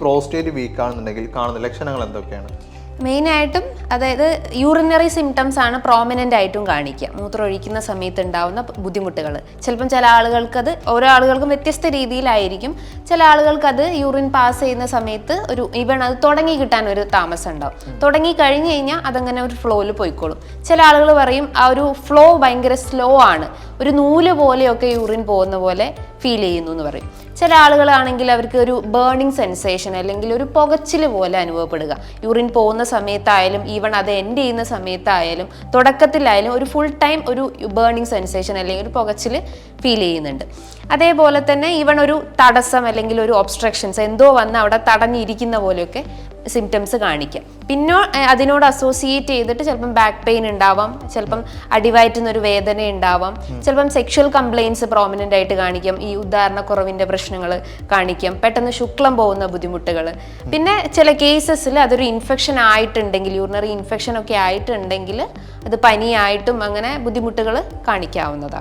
Prostate week ആണെന്നുണ്ടെങ്കിൽ കാണുന്ന ലക്ഷണങ്ങൾ എന്തൊക്കെയാണ്? മെയിനായിട്ടും അതായത് യൂറിനറി സിംറ്റംസ് ആണ് പ്രോമിനന്റ് ആയിട്ടും കാണിക്കുക. മൂത്രം ഒഴിക്കുന്ന സമയത്ത് ഉണ്ടാവുന്ന ബുദ്ധിമുട്ടുകൾ ചിലപ്പം ചില ആളുകൾക്കത് ഓരോ ആളുകൾക്കും വ്യത്യസ്ത രീതിയിലായിരിക്കും. ചില ആളുകൾക്കത് യൂറിൻ പാസ് ചെയ്യുന്ന സമയത്ത് ഒരു ഈവൺ അത് തുടങ്ങി കിട്ടാൻ ഒരു താമസം ഉണ്ടാവും തുടങ്ങി കഴിഞ്ഞ് കഴിഞ്ഞാൽ അതങ്ങനെ ഒരു ഫ്ലോയിൽ പോയിക്കോളും. ചില ആളുകൾ പറയും ആ ഒരു ഫ്ലോ ഭയങ്കര സ്ലോ ആണ്. ഒരു നൂൽ പോലെയൊക്കെ യൂറിൻ പോകുന്ന പോലെ ഫീൽ ചെയ്യുന്നു എന്ന് പറയും. ചില ആളുകളാണെങ്കിൽ അവർക്ക് ഒരു ബേണിംഗ് സെൻസേഷൻ അല്ലെങ്കിൽ ഒരു പുകച്ചിൽ പോലെ അനുഭവപ്പെടുക. യൂറിൻ പോകുന്ന സമയത്തായാലും ഈവൺ അത് എൻഡ് ചെയ്യുന്ന സമയത്തായാലും തുടക്കത്തിലായാലും ഒരു ഫുൾ ടൈം ഒരു ബേണിംഗ് സെൻസേഷൻ അല്ലെങ്കിൽ ഒരു പുകച്ചിൽ ഫീൽ ചെയ്യുന്നുണ്ട്. അതേപോലെ തന്നെ ഈവൺ ഒരു തടസ്സം അല്ലെങ്കിൽ ഒരു ഒബ്സ്ട്രക്ഷൻസ് എന്തോ വന്ന് അവിടെ തടഞ്ഞിരിക്കുന്ന പോലെയൊക്കെ സിംറ്റംസ് കാണിക്കാം. പിന്നെ അതിനോട് അസോസിയേറ്റ് ചെയ്തിട്ട് ചിലപ്പം ബാക്ക് പെയിൻ ഉണ്ടാവാം ചിലപ്പം അടിവയറ്റുന്ന ഒരു വേദന ഉണ്ടാവാം ചിലപ്പം സെക്ഷൽ കംപ്ലയിൻസ് പ്രോമിനന്റ് ആയിട്ട് കാണിക്കും ഈ ഉദാഹരണക്കുറവിന്റെ പ്രശ്നങ്ങൾ കാണിക്കും പെട്ടെന്ന് ശുക്ലം പോകുന്ന ബുദ്ധിമുട്ടുകൾ. പിന്നെ ചില കേസസിൽ അതൊരു ഇൻഫെക്ഷൻ ആയിട്ടുണ്ടെങ്കിൽ യൂറിനറി ഇൻഫെക്ഷൻ ഒക്കെ ആയിട്ടുണ്ടെങ്കിൽ അത് പനിയായിട്ടും അങ്ങനെ ബുദ്ധിമുട്ടുകൾ കാണിക്കാവുന്നതാണ്.